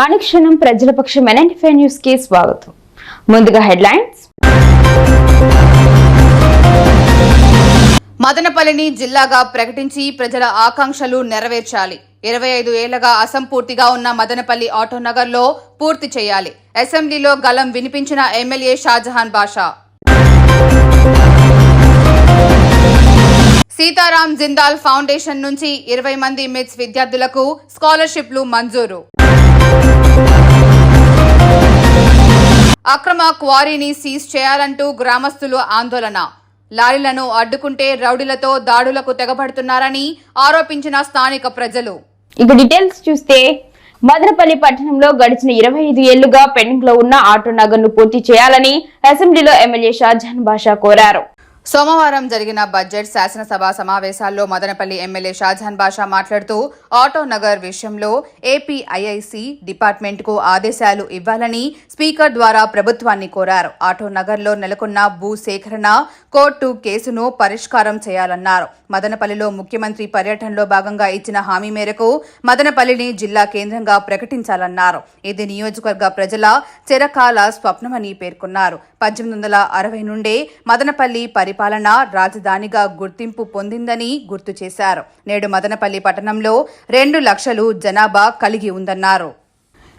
అనుక్షణం ప్రజల పక్షం ఎన్ఎన్ఫై న్యూస్కి స్వాగతం. ముందుగా హెడ్లైన్స్. మదనపల్లిని జిల్లాగా ప్రకటించి ప్రజల ఆకాంక్షలు నెరవేర్చాలి. ఇరవై ఐదు ఏళ్ళగా అసంపూర్తిగా ఉన్న మదనపల్లి ఆటోనగర్లో పూర్తి చేయాలి. అసెంబ్లీలో గలం వినిపించిన ఎమ్మెల్యే షాజహాన్ బాషా. సీతారాం జిందాల్ ఫౌండేషన్ నుంచి ఇరవై మంది మిట్స్ విద్యార్థులకు స్కాలర్షిప్లు మంజూరు. అక్రమ క్వారీని సీజ్ చేయాలంటూ గ్రామస్తులు ఆందోళన. లారీలను అడ్డుకుంటే రౌడీలతో దాడులకు తెగబడుతున్నారని ఆరోపించిన స్థానిక ప్రజలు. ఇక డీటెయిల్స్ చూస్తే మదనపల్లి పట్టణంలో గడిచిన ఇరవై ఐదు ఏళ్ళుగా పెండింగ్లో ఉన్న ఆటో నగర్ను పూర్తి చేయాలని అసెంబ్లీలో ఎమ్మెల్యే షాజహాన్ బాషా కోరారు. సోమవారం జరిగిన బడ్జెట్ శాసనసభ సమావేశాల్లో మదనపల్లి ఎమ్మెల్యే షాజహాన్ బాషా మాట్లాడుతూ ఆటో నగర్ విషయంలో ఏపీఐఐసి డిపార్ట్మెంట్కు ఆదేశాలు ఇవ్వాలని స్పీకర్ ద్వారా ప్రభుత్వాన్ని కోరారు. ఆటో నగర్లో నెలకొన్న భూ సేకరణ కోర్టు కేసును పరిష్కారం చేయాలన్నారు. మదనపల్లిలో ముఖ్యమంత్రి పర్యటనలో భాగంగా ఇచ్చిన హామీ మేరకు మదనపల్లిని జిల్లా కేంద్రంగా ప్రకటించాలన్నారు. ఇది నియోజకవర్గ ప్రజల చిరకాల స్వప్నమని పేర్కొన్నారు. పద్దెనిమిది వందల అరవై నుండే మదనపల్లి పరిపాలన రాజధానిగా గుర్తింపు పొందిందని గుర్తు చేశారు. నేడు మదనపల్లి పట్టణంలో రెండు లక్షలు జనాభా కలిగి ఉందన్నారు.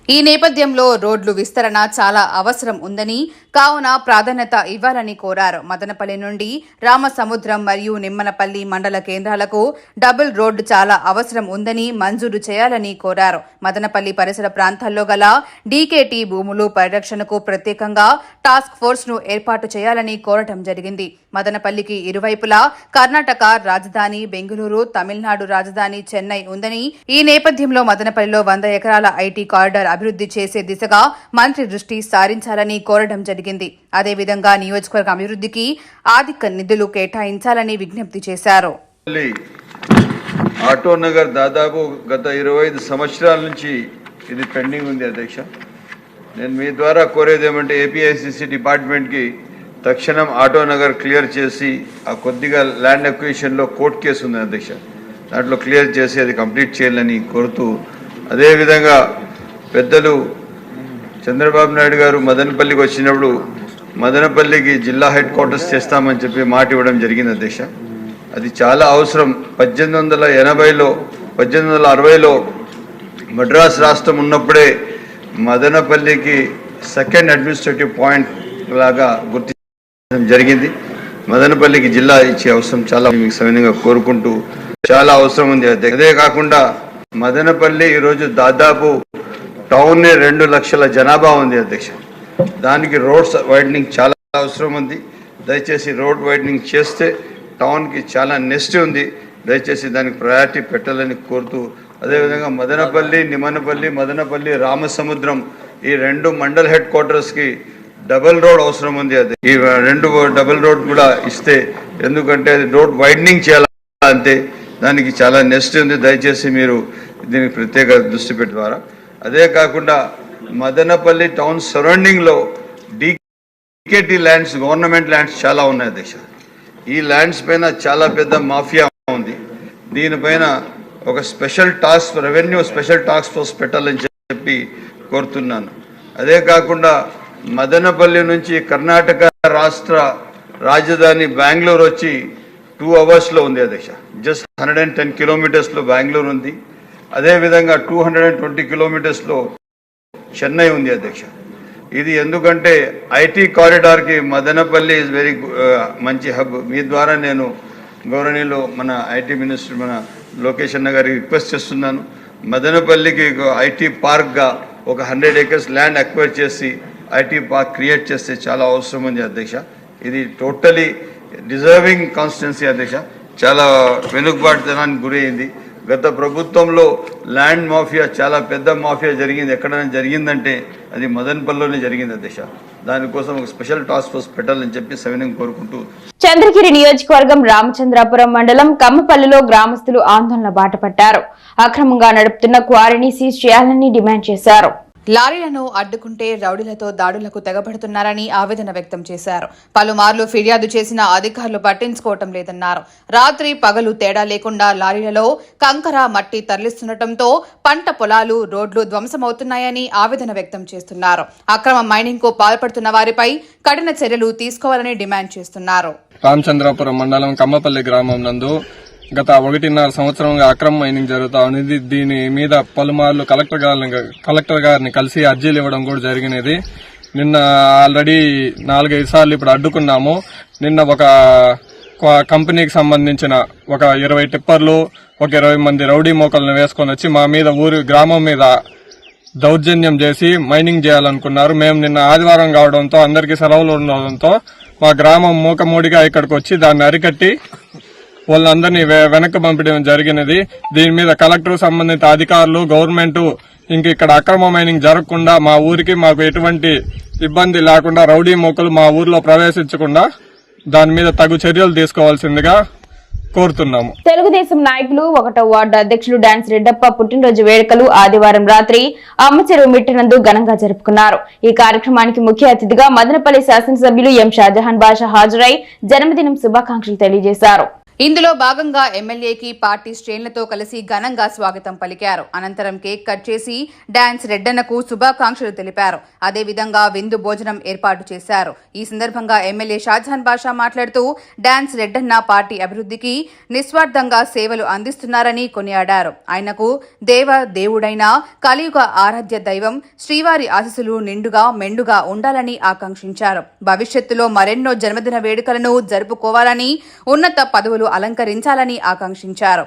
ఈ నేపథ్యంలో రోడ్లు విస్తరణ చాలా అవసరం ఉందని కావున ప్రాధాన్యత ఇవ్వాలని కోరారు. మదనపల్లి నుండి రామసముద్రం మరియు నిమ్మనపల్లి మండల కేంద్రాలకు డబుల్ రోడ్డు చాలా అవసరం ఉందని మంజూరు చేయాలని కోరారు. మదనపల్లి పరిసర ప్రాంతాల్లో గల డీకేటీ భూములు పరిరక్షణకు ప్రత్యేకంగా టాస్క్ ఫోర్స్ను ఏర్పాటు చేయాలని కోరటం జరిగింది. మదనపల్లికి ఇరువైపులా కర్ణాటక రాజధాని బెంగళూరు తమిళనాడు రాజధాని చెన్నై ఉందని ఈ నేపథ్యంలో మదనపల్లిలో వంద ఎకరాల ఐటీ కారిడార్ అభివృద్ధి చేసే దిశగా మంత్రి దృష్టి సారించాలని కోరడం జరిగింది. అదేవిధంగా నియోజకవర్గ అభివృద్ధికి ఆర్థిక నిధులు కేటాయించాలని విజ్ఞప్తి చేశారు. ఆటో నగర్ దాదాపు గత ఇరవై ఐదు సంవత్సరాల నుంచి ఇది పెండింగ్ ఉంది అధ్యక్ష. నేను మీ ద్వారా కోరేది ఏమంటే ఏపీఐసిసి డిపార్ట్మెంట్కి తక్షణం ఆటో నగర్ క్లియర్ చేసి ఆ కొద్దిగా ల్యాండ్ అక్విజిషన్లో కోర్టు కేసు ఉంది అధ్యక్ష. దాంట్లో క్లియర్ చేసి అది కంప్లీట్ చేయాలని కోరుతూ అదేవిధంగా పెద్దలు చంద్రబాబు నాయుడు గారు మదనపల్లికి వచ్చినప్పుడు మదనపల్లికి జిల్లా హెడ్ క్వార్టర్స్ చేస్తామని చెప్పి మాట ఇవ్వడం జరిగింది అధ్యక్ష. అది చాలా అవసరం. పద్దెనిమిది వందల ఎనభైలో పద్దెనిమిది వందల అరవైలో మద్రాస్ రాష్ట్రం ఉన్నప్పుడే మదనపల్లికి సెకండ్ అడ్మినిస్ట్రేటివ్ పాయింట్ లాగా గుర్తించడం జరిగింది. మదనపల్లికి జిల్లా ఇచ్చే అవసరం చాలా మీకు సవినంగా కోరుకుంటూ చాలా అవసరం ఉంది అదే కాకుండా మదనపల్లి ఈరోజు దాదాపు టౌన్నే రెండు లక్షల జనాభా ఉంది అధ్యక్ష. దానికి రోడ్స్ వైడనింగ్ చాలా అవసరం ఉంది. దయచేసి రోడ్ వైడనింగ్ చేస్తే టౌన్కి చాలా నెస్ట్ ఉంది. దయచేసి దానికి ప్రయారిటీ పెట్టాలని కోరుతూ అదేవిధంగా మదనపల్లి నిమనపల్లి మదనపల్లి రామసముద్రం ఈ రెండు మండల్ హెడ్ క్వార్టర్స్కి డబుల్ రోడ్ అవసరం ఉంది. అది ఈ రెండు డబుల్ రోడ్ కూడా ఇస్తే ఎందుకంటే అది రోడ్ వైడనింగ్ చేయాలి అంతే దానికి చాలా నెస్ట్ ఉంది. దయచేసి మీరు దీనికి ప్రత్యేక దృష్టి పెట్టి ద్వారా అదే కాకుండా మదనపల్లి టౌన్ సరౌండింగ్లో డీకేటీ ల్యాండ్స్ గవర్నమెంట్ ల్యాండ్స్ చాలా ఉన్నాయి అధ్యక్ష. ఈ ల్యాండ్స్ పైన చాలా పెద్ద మాఫియా ఉంది. దీనిపైన ఒక special task revenue special task force పెట్టాలని చెప్పి కోరుతున్నాను. అదే కాకుండా మదనపల్లి నుంచి కర్ణాటక రాష్ట్ర రాజధాని బెంగళూరు వచ్చి టూ అవర్స్లో ఉంది అధ్యక్ష. జస్ట్ హండ్రెడ్ అండ్ టెన్ కిలోమీటర్స్లో బెంగళూరు ఉంది. అదేవిధంగా టూ హండ్రెడ్ అండ్ ట్వంటీ కిలోమీటర్స్లో చెన్నై ఉంది అధ్యక్ష. ఇది ఎందుకంటే ఐటీ కారిడార్కి మదనపల్లి ఇస్ వెరీ మంచి హబ్ మీ ద్వారా నేను గౌరవనీయులు మన ఐటీ మినిస్టర్ మన లోకేష్ అన్న గారికి రిక్వెస్ట్ చేస్తున్నాను. మదనపల్లికి ఐటీ పార్క్గా ఒక హండ్రెడ్ ఏకర్స్ ల్యాండ్ అక్వైర్ చేసి ఐటీ పార్క్ క్రియేట్ చేస్తే చాలా అవసరం ఉంది అధ్యక్ష. ఇది టోటలీ డిజర్వింగ్ కాన్స్టిట్యున్సీ అధ్యక్ష. చాలా వెనుకబాటుతనానికి గురైంది. గత ప్రభుత్వంలో ల్యాండ్ మాఫియా చాలా పెద్ద మాఫియా జరిగింది. ఎక్కడైనా జరిగిందంటే అది మదన్పల్లిలోనే జరిగింది దిశ. దానికోసం ఒక స్పెషల్ టాస్క్ ఫోర్స్ పెట్టాలని చెప్పి సవినం కోరుకుంటూ చంద్రగిరి నియోజకవర్గం రామచంద్రాపురం మండలం కమ్మపల్లిలో గ్రామస్తులు ఆందోళన బాటపట్టారు. అక్రమంగా నడుపుతున్న క్వారీని సీజ్ చేయాలని డిమాండ్ చేశారు. లారీలను అడ్డుకుంటే రౌడీలతో దాడులకు తెగబడుతున్నారని ఆవేదన వ్యక్తం చేశారు. పలుమార్లు ఫిర్యాదు చేసిన అధికారులు పట్టించుకోవటం లేదన్నారు. రాత్రి పగలు తేడా లేకుండా లారీలలో కంకర మట్టి తరలిస్తుండటంతో పంట పొలాలు రోడ్లు ధ్వంసమవుతున్నాయని ఆవేదన వ్యక్తం చేస్తున్నారు. అక్రమ మైనింగ్కు పాల్పడుతున్న వారిపై కఠిన చర్యలు తీసుకోవాలని డిమాండ్ చేస్తున్నారు. రామచంద్రాపురం మండలం కమ్మపల్లి గ్రామం నందు గత ఒకటిన్నర సంవత్సరంగా అక్రమ మైనింగ్ జరుగుతా ఉంది దీని మీద పలుమార్లు కలెక్టర్ గారిని కలెక్టర్ గారిని కలిసి అర్జీలు ఇవ్వడం కూడా జరిగినది. నిన్న ఆల్రెడీ నాలుగైదు సార్లు ఇప్పుడు అడ్డుకున్నాము. నిన్న ఒక కంపెనీకి సంబంధించిన ఒక ఇరవై టిప్పర్లు ఒక ఇరవై మంది రౌడీ మోకలను వేసుకొని వచ్చి మా మీద ఊరి గ్రామం మీద దౌర్జన్యం చేసి మైనింగ్ చేయాలనుకున్నారు. మేము నిన్న ఆదివారం కావడంతో అందరికీ సెలవులు ఉండడంతో మా గ్రామం మూకమూడిగా ఇక్కడికి వచ్చి దాన్ని అరికట్టి వాళ్ళందరినీ వె- వెనక్కి పంపించడం జరిగినది. దీని మీద కలెక్టర్ సంబంధిత అధికారులు గవర్నమెంట్ ఇంక ఇక్కడ అక్రమ మైనింగ్ జరగకుండా మా ఊరికి మాకు ఎటువంటి ఇబ్బంది లేకుండా రౌడీ మొక్కలు మా ఊర్లో ప్రవేశించకుండా దాని మీద తగు చర్యలు తీసుకోవాల్సిందిగా కోరుతున్నాము. తెలుగుదేశం నాయకులు ఒకటో వార్డు అధ్యక్షులు డాన్స్ రెడ్డప్ప పుట్టినరోజు వేడుకలు ఆదివారం రాత్రి అమ్మచెరువు మిట్టినందు ఘనంగా జరుపుకున్నారు. ఈ కార్యక్రమానికి ముఖ్య అతిథిగా మదనపల్లి శాసనసభ్యులు ఎం షాజహాన్ బాషా హాజరై జన్మదినం శుభాకాంక్షలు తెలియజేశారు. ఇందులో భాగంగా ఎమ్మెల్యేకి పార్టీ శ్రేణులతో కలిసి ఘనంగా స్వాగతం పలికారు. అనంతరం కేక్ కట్ చేసి డాన్స్ రెడ్డన్నకు శుభాకాంక్షలు తెలిపారు. అదేవిధంగా విందు భోజనం ఏర్పాటు చేశారు. ఈ సందర్భంగా ఎమ్మెల్యే షాజహాన్ బాషా మాట్లాడుతూ డాన్స్ రెడ్డన్న పార్టీ అభివృద్ధికి నిస్వార్థంగా సేవలు అందిస్తున్నారని కొనియాడారు. ఆయనకు దేవ దేవుడైన కలియుగ ఆరాధ్య దైవం శ్రీవారి ఆశీస్సులు నిండుగా మెండుగా ఉండాలని ఆకాంక్షించారు. భవిష్యత్తులో మరెన్నో జన్మదిన వేడుకలను జరుపుకోవాలని ఉన్నత పదవులు అలంకరించాలని ఆకాంక్షించారు.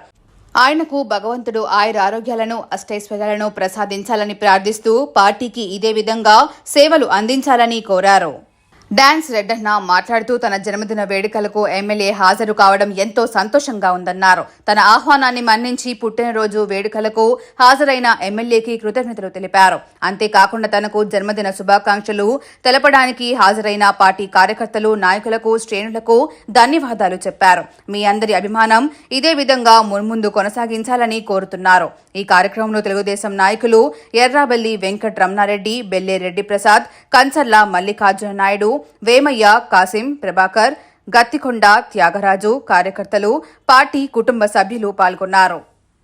ఆయనకు భగవంతుడు ఆయుర ఆరోగ్యాలను అష్టైశ్వర్యాలను ప్రసాదించాలని ప్రార్థిస్తూ పార్టీకి ఇదే విధంగా సేవలు అందించాలని కోరారు. డాన్స్ రెడ్డన్న మాట్లాడుతూ తన జన్మదిన వేడుకలకు ఎమ్మెల్యే హాజరు కావడం ఎంతో సంతోషంగా ఉందన్నారు. తన ఆహ్వానాన్ని మన్నించి పుట్టినరోజు వేడుకలకు హాజరైన ఎమ్మెల్యేకి కృతజ్ఞతలు తెలిపారు. అంతేకాకుండా తనకు జన్మదిన శుభాకాంక్షలు తెలపడానికి హాజరైన పార్టీ కార్యకర్తలు నాయకులకు శ్రేణులకు ధన్యవాదాలు చెప్పారు. మీ అందరి అభిమానం ఇదే విధంగా మున్ముందు కొనసాగించాలని కోరుతున్నారు. ఈ కార్యక్రమంలో తెలుగుదేశం నాయకులు ఎర్రాబెల్లి వెంకట్ రమణారెడ్డి బెల్లే రెడ్డి ప్రసాద్ కంచర్ల మల్లికార్జున నాయుడు వేమయ్య కాసిం ప్రభాకర్ గత్తికొండ త్యాగరాజు కార్యకర్తలు పార్టీ కుటుంబ సభ్యులు పాల్గొన్నారు.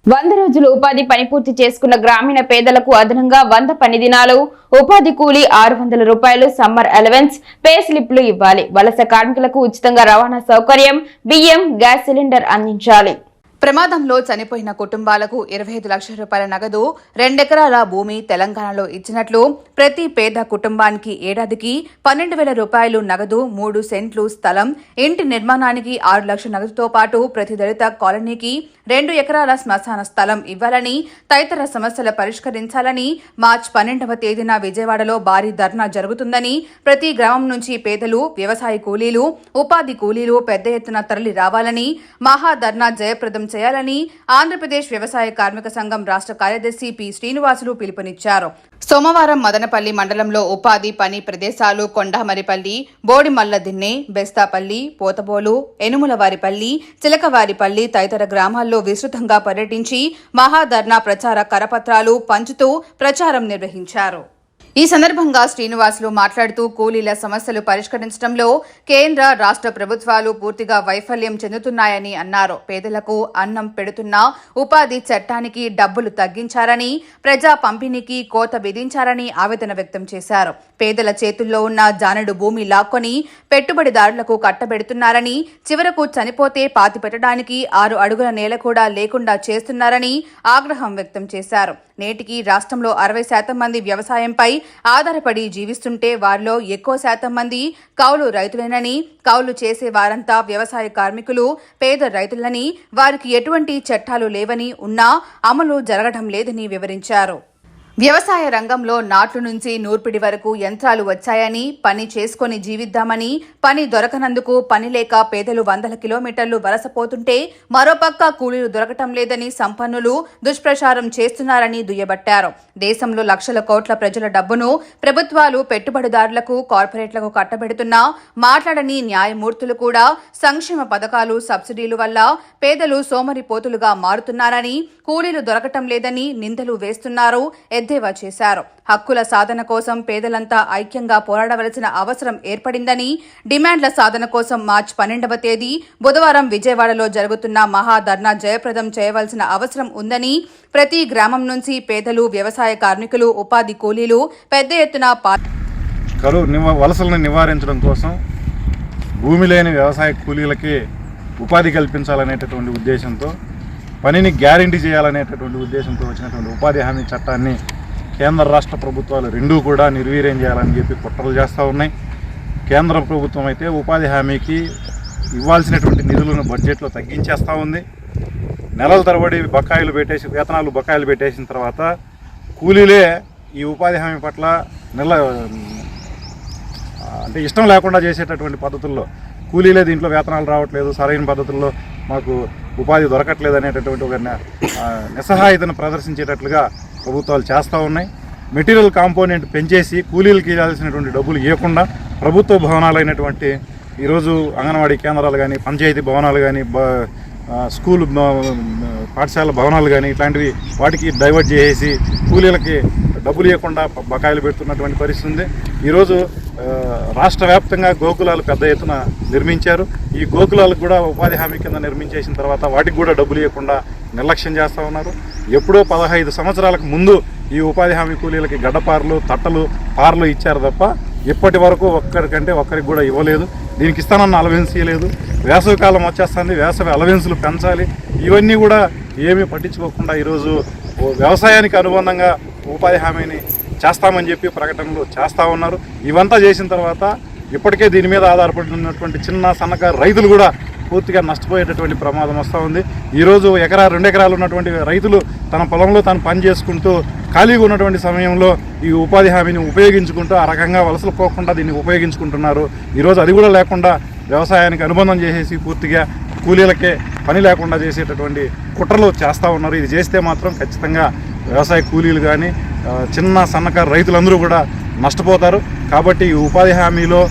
వంద రోజులు ఉపాధి పని పూర్తి చేసుకున్న గ్రామీణ పేదలకు అదనంగా వంద పని దినాలు ఉపాధి కూలీ ఆరు వందల రూపాయలు సమ్మర్ అలవెన్స్ పే స్లిప్లు ఇవ్వాలి. వలస కార్మికులకు ఉచితంగా రవాణా సౌకర్యం బియ్యం గ్యాస్ సిలిండర్ అందించాలి. ప్రమాదంలో చనిపోయిన కుటుంబాలకు ఇరవై ఐదు లక్షల రూపాయల నగదు రెండెకరాల భూమి తెలంగాణలో ఇచ్చినట్లు ప్రతి పేద కుటుంబానికి ఏడాదికి పన్నెండు వేల రూపాయలు నగదు మూడు సెంట్లు స్థలం ఇంటి నిర్మాణానికి ఆరు లక్షల నగదుతో పాటు ప్రతి దళిత కాలనీకి రెండు ఎకరాల శ్మశాన స్థలం ఇవ్వాలని తదితర సమస్యలు పరిష్కరించాలని మార్చి పన్నెండవ తేదీన విజయవాడలో భారీ ధర్నా జరుగుతుందని ప్రతి గ్రామం నుంచి పేదలు వ్యవసాయ కూలీలు ఉపాధి కూలీలు పెద్ద ఎత్తున తరలి రావాలని మహాధర్నా జయప్రదం చేయాలని ఆంధ్రప్రదేశ్ వ్యవసాయ కార్మిక సంఘం రాష్ట్ర కార్యదర్శి పి శ్రీనివాసులు పిలుపునిచ్చారు. సోమవారం మదనపల్లి మండలంలో ఉపాధి పని ప్రదేశాలు కొండమరిపల్లి బోడిమల్లదిన్నె బెస్తాపల్లి పోతబోలు ఎనుములవారిపల్లి చిలకవారిపల్లి తదితర గ్రామాల్లో విస్తృతంగా పర్యటించి మహాధర్నా ప్రచార కరపత్రాలు పంచుతూ ప్రచారం నిర్వహించారు. ఈ సందర్భంగా శ్రీనివాసులు మాట్లాడుతూ కూలీల సమస్యలు పరిష్కరించడంలో కేంద్ర రాష్ట్ర ప్రభుత్వాలు పూర్తిగా వైఫల్యం చెందుతున్నాయని అన్నారు. పేదలకు అన్నం పెడుతున్న ఉపాధి చట్టానికి డబ్బులు తగ్గించారని ప్రజా పంపిణీకి కోత విధించారని ఆవేదన వ్యక్తం చేశారు. పేదల చేతుల్లో ఉన్న జానడు భూమి లాక్కొని పెట్టుబడిదారులకు కట్టబెడుతున్నారని చివరకు చనిపోతే పాతి పెట్టడానికి ఆరు అడుగుల నేల కూడా లేకుండా చేస్తున్నారని ఆగ్రహం వ్యక్తం చేశారు. నేటికి రాష్ట్రంలో అరవై శాతం మంది వ్యవసాయంపై ఆధారపడి జీవిస్తుంటే వారిలో ఎక్కువ శాతం మంది కౌలు రైతులేనని కౌలు చేసే వారంతా వ్యవసాయ కార్మికులు పేద రైతులని వారికి ఎటువంటి చట్టాలు లేవని ఉన్నా అమలు జరగడం లేదని వివరించారు. వ్యవసాయ రంగంలో నాట్లు నుంచి నూర్పిడి వరకు యంత్రాలు వచ్చాయని పని చేసుకొని జీవిద్దామని పని దొరకనందుకు పని లేక పేదలు వందల కిలోమీటర్లు వలసపోతుంటే మరోపక్క కూలీలు దొరకటం లేదని సంపన్నులు దుష్ప్రచారం చేస్తున్నారని దుయ్యబట్టారు. దేశంలో లక్షల కోట్ల ప్రజల డబ్బును ప్రభుత్వాలు పెట్టుబడిదారులకు కార్పొరేట్లకు కట్టబెడుతున్నా మాట్లాడని న్యాయమూర్తులు కూడా సంక్షేమ పథకాలు సబ్సిడీలు వల్ల పేదలు సోమరిపోతులుగా మారుతున్నారని కూలీలు దొరకటం లేదని నిందలు వేస్తున్నారు. ఎద్దేవా చేశారు. హక్కుల సాధన కోసం పేదలంతా ఐక్యంగా పోరాడవలసిన అవసరం ఏర్పడిందని డిమాండ్ల సాధన కోసం మార్చి పన్నెండవ తేదీ బుధవారం విజయవాడలో జరుగుతున్న మహాధర్నా జయప్రదం చేయవలసిన అవసరం ఉందని ప్రతి గ్రామం నుంచి పేదలు వ్యవసాయ కార్మికులు ఉపాధి కూలీలు పెద్ద ఎత్తున కరువు వలసలను నివారించడం కోసం భూమి లేని వ్యవసాయ కూలీలకి ఉపాధి కల్పించాలనేటటువంటి ఉద్దేశంతో పనిని గ్యారంటీ చేయాలనేటటువంటి ఉద్దేశంతో వచ్చినటువంటి ఉపాధి హామీ చట్టాన్ని కేంద్ర రాష్ట్ర ప్రభుత్వాలు రెండూ కూడా నిర్వీర్యం చేయాలని చెప్పి కుట్రలు చేస్తూ ఉన్నాయి. కేంద్ర ప్రభుత్వం అయితే ఉపాధి హామీకి ఇవ్వాల్సినటువంటి నిధులను బడ్జెట్లో తగ్గించేస్తూ ఉంది. నెలల తరబడి బకాయిలు పెట్టేసి వేతనాలు బకాయిలు పెట్టేసిన తర్వాత కూలీలే ఈ ఉపాధి హామీ పట్ల నెల అంటే ఇష్టం లేకుండా చేసేటటువంటి పద్ధతుల్లో కూలీలే దీంట్లో వేతనాలు రావట్లేదు. సరైన పద్ధతుల్లో మాకు ఉపాధి దొరకట్లేదు అనేటటువంటి ఒక నిస్సహాయతను ప్రదర్శించేటట్లుగా ప్రభుత్వాలు చేస్తూ ఉన్నాయి. మెటీరియల్ కాంపోనెంట్ పెంచేసి కూలీలకి ఇవ్వాల్సినటువంటి డబ్బులు ఇవ్వకుండా ప్రభుత్వ భవనాలైనటువంటి ఈరోజు అంగన్వాడీ కేంద్రాలు కానీ పంచాయతీ భవనాలు కానీ స్కూల్ పాఠశాల భవనాలు కానీ ఇట్లాంటివి వాటికి డైవర్ట్ చేసేసి కూలీలకి డబ్బులు ఇవ్వకుండా బకాయిలు పెడుతున్నటువంటి పరిస్థితి ఉంది. ఈరోజు రాష్ట్ర వ్యాప్తంగా గోకులాలు పెద్ద ఎత్తున నిర్మించారు. ఈ గోకులాలకు కూడా ఉపాధి హామీ కింద నిర్మించేసిన తర్వాత వాటికి కూడా డబ్బులు ఇవ్వకుండా నిర్లక్ష్యం చేస్తూ ఉన్నారు. ఎప్పుడో పదహైదు సంవత్సరాలకు ముందు ఈ ఉపాధి హామీ కూలీలకి గడ్డపార్లు తట్టలు పార్లు ఇచ్చారు తప్ప ఇప్పటి వరకు ఒక్కరికంటే ఒక్కరికి కూడా ఇవ్వలేదు. దీనికి ఇస్తానన్న అలవెన్స్ ఇవ్వలేదు వేసవి కాలం వచ్చేస్తుంది. వేసవి అలవెన్సులు పెంచాలి. ఇవన్నీ కూడా ఏమీ పట్టించుకోకుండా ఈరోజు వ్యవసాయానికి అనుబంధంగా ఉపాధి హామీని చేస్తామని చెప్పి ప్రకటనలు చేస్తూ ఉన్నారు. ఇవంతా చేసిన తర్వాత ఇప్పటికే దీని మీద ఆధారపడి ఉన్నటువంటి చిన్న సన్నకారు రైతులు కూడా పూర్తిగా నష్టపోయేటటువంటి ప్రమాదం వస్తూ ఉంది. ఈరోజు ఎకరా రెండు ఎకరాలు ఉన్నటువంటి రైతులు తన పొలంలో తాను పని చేసుకుంటూ ఖాళీగా ఉన్నటువంటి సమయంలో ఈ ఉపాధి హామీని ఉపయోగించుకుంటూ ఆ రకంగా వలసలు పోకుండా దీన్ని ఉపయోగించుకుంటున్నారు. ఈరోజు అది కూడా లేకుండా వ్యవసాయానికి అనుబంధం చేసేసి పూర్తిగా కూలీలకే పని లేకుండా చేసేటటువంటి కుట్రలు చేస్తూ ఉన్నారు. ఇది చేస్తే మాత్రం ఖచ్చితంగా వ్యవసాయ కూలీలు కానీ చిన్న సన్నకారు రైతులందరూ కూడా నష్టపోతారు. కాబట్టి ఈ ఉపాధి హామీలో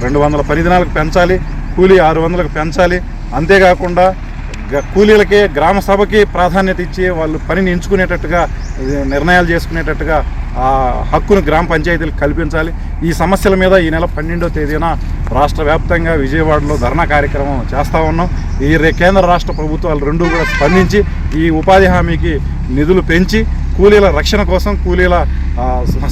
రెండు వందల పని దినాలకు పెంచాలి కూలీ ఆరు వందలకు పెంచాలి. అంతేకాకుండా గ- కూలీలకే గ్రామ సభకి ప్రాధాన్యత ఇచ్చి వాళ్ళు పనిని ఎంచుకునేటట్టుగా నిర్ణయాలు చేసుకునేటట్టుగా ఆ హక్కును గ్రామ పంచాయతీలకు కల్పించాలి. ఈ సమస్యల మీద ఈ నెల పన్నెండో తేదీన రాష్ట్ర వ్యాప్తంగా విజయవాడలో ధర్నా కార్యక్రమం చేస్తూ ఉన్నాం. ఈ కేంద్ర రాష్ట్ర ప్రభుత్వాలు రెండూ కూడా స్పందించి ఈ ఉపాధి హామీకి నిధులు పెంచి కూలీల రక్షణ కోసం కూలీల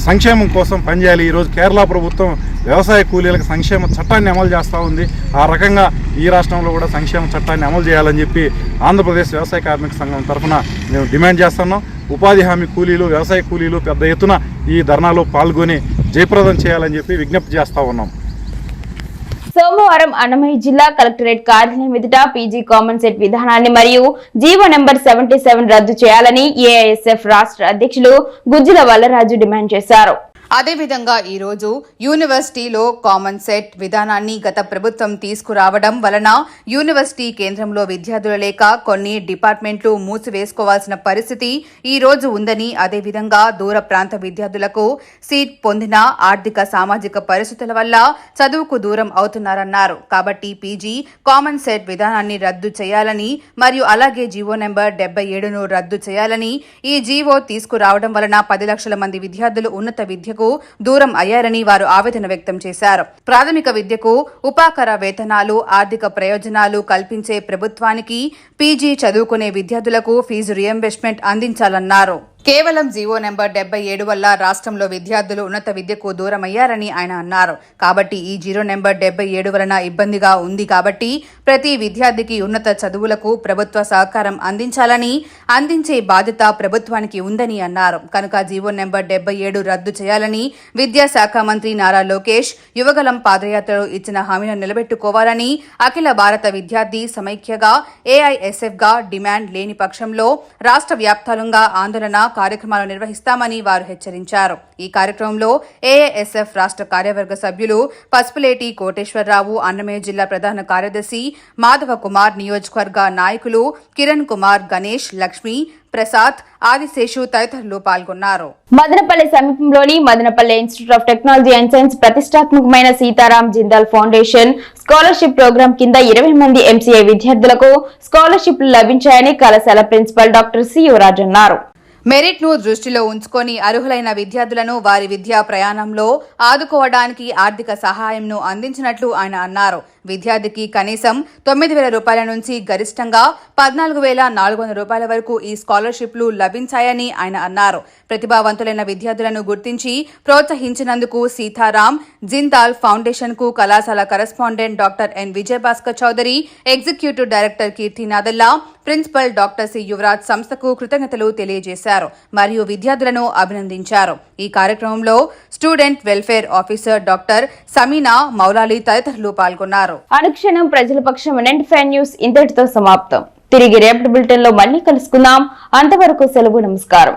సంక్షేమం కోసం పనిచేయాలి. ఈరోజు కేరళ ప్రభుత్వం వ్యవసాయ కూలీలకు సంక్షేమ చట్టాన్ని అమలు చేస్తూ ఉంది. ఆ రకంగా ఈ రాష్ట్రంలో కూడా సంక్షేమ చట్టాన్ని అమలు చేయాలని చెప్పి ఆంధ్రప్రదేశ్ వ్యవసాయ కార్మిక సంఘం తరఫున మేము డిమాండ్ చేస్తున్నాం. ఉపాధి హామీ కూలీలు వ్యవసాయ కూలీలు పెద్ద ఎత్తున ఈ ధర్నాలో పాల్గొని జయప్రదం చేయాలని చెప్పి విజ్ఞప్తి చేస్తూ ఉన్నాం. సోమవారం అన్నమయ్య జిల్లా కలెక్టరేట్ కార్యాలయం ఎదుట పీజీ కామన్ సెట్ విధానాన్ని మరియు జీవో నెంబర్ సెవెంటీ సెవెన్ రద్దు చేయాలని ఏఐఎస్ఎఫ్ రాష్ట్ర అధ్యక్షులు గుజ్జుల వల్లరాజు డిమాండ్ చేశారు. అదేవిధంగా ఈరోజు యూనివర్సిటీలో కామన్ సెట్ విధానాన్ని గత ప్రభుత్వం తీసుకురావడం వలన యూనివర్సిటీ కేంద్రంలో విద్యార్థుల లేక కొన్ని డిపార్ట్మెంట్లు మూసివేసుకోవాల్సిన పరిస్థితి ఈ రోజు ఉందని అదేవిధంగా దూర ప్రాంత విద్యార్థులకు సీట్ పొందిన ఆర్థిక సామాజిక పరిస్థితుల వల్ల చదువుకు దూరం అవుతున్నారన్నారు. కాబట్టి పీజీ కామన్ సెట్ విధానాన్ని రద్దు చేయాలని మరియు అలాగే జీవో నెంబర్ డెబ్బై ఏడును రద్దు చేయాలని ఈ జీవో తీసుకురావడం వలన పది లక్షల మంది విద్యార్థులు ఉన్నత విద్యకు దూరం అయ్యారని వారు ఆవేదన వ్యక్తం చేశారు. ప్రాథమిక విద్యకు ఉపాకర వేతనాలు ఆర్థిక ప్రయోజనాలు కల్పించే ప్రభుత్వానికి పీజీ చదువుకునే విద్యార్థులకు ఫీజు రియంబర్స్మెంట్ అందించాలన్నారు. కేవలం జీవో నెంబర్ డెబ్బై ఏడు వల్ల రాష్ట్రంలో విద్యార్థులు ఉన్నత విద్యకు దూరమయ్యారని ఆయన అన్నారు. కాబట్టి ఈ జీరో నెంబర్ డెబ్బై ఏడు వలన ఇబ్బందిగా ఉంది కాబట్టి ప్రతి విద్యార్థికి ఉన్నత చదువులకు ప్రభుత్వ సహకారం అందించాలని అందించే బాధ్యత ప్రభుత్వానికి ఉందని అన్నారు. కనుక జీవో నెంబర్ డెబ్బై ఏడు రద్దు చేయాలని విద్యాశాఖ మంత్రి నారా లోకేష్ యువగలం పాదయాత్రలో ఇచ్చిన హామీలను నిలబెట్టుకోవాలని అఖిల భారత విద్యార్థి సమైక్యగా ఏఐఎస్ఎఫ్గా డిమాండ్ లేని పక్షంలో రాష్ట్ర వ్యాప్తంగా ఆందోళన కార్యక్రమాలు నిర్వహిస్తామని వారు హెచ్చరించారు. ఈ కార్యక్రమంలో ఏఎస్ఎఫ్ రాష్ట్ర కార్యవర్గ సభ్యులు పసుపులేటి కోటేశ్వరరావు అన్నమయ్య జిల్లా ప్రధాన కార్యదర్శి మాధవ కుమార్ నియోజకవర్గ నాయకులు కిరణ్ కుమార్ గణేష్ లక్ష్మి ప్రసాద్ ఆదిశేషు తదితరులు పాల్గొన్నారు. మదనపల్లి సమీపంలోని Madanapalle institute of technology and science ప్రతిష్టాత్మకమైన Sitaram Jindal foundation scholarship program కింద ఇరవై మంది ఎంసీఏ విద్యార్థులకు స్కాలర్షిప్లు లభించాయని కళాశాల ప్రిన్సిపల్ డాక్టర్ సి యువరాజ్ అన్నారు. మెరిట్ను దృష్టిలో ఉంచుకొని అర్హులైన విద్యార్థులను వారి విద్యా ప్రయాణంలో ఆదుకోవడానికి ఆర్థిక సహాయంను అందించినట్లు ఆయన అన్నారు. విద్యార్థికి కనీసం తొమ్మిది వేల రూపాయల నుంచి గరిష్టంగా పద్నాలుగు వేల నాలుగు వందల రూపాయల వరకు ఈ స్కాలర్షిప్లు లభించాయని ఆయన అన్నారు. ప్రతిభావంతులైన విద్యార్థులను గుర్తించి ప్రోత్సహించినందుకు సీతారాం జిందాల్ ఫౌండేషన్కు కళాశాల correspondent doctor N. Vijayabhaskar Chowdary executive director Keerthi Nadella principal doctor C. Yuvaraj సంస్థకు కృతజ్ఞతలు తెలియజేశారు మరియు విద్యార్థులను అభినందించారు. ఈ కార్యక్రమంలో student welfare officer doctor Sameena Moulali తదితరులు పాల్గొన్నారు. అనుక్షణం ప్రజల పక్షం ఫ్యాన్ న్యూస్ ఇంతటితో సమాప్తం. తిరిగి రేపటి బులెటిన్లో మళ్ళీ కలుసుకుందాం. అంతవరకు సెలవు నమస్కారం.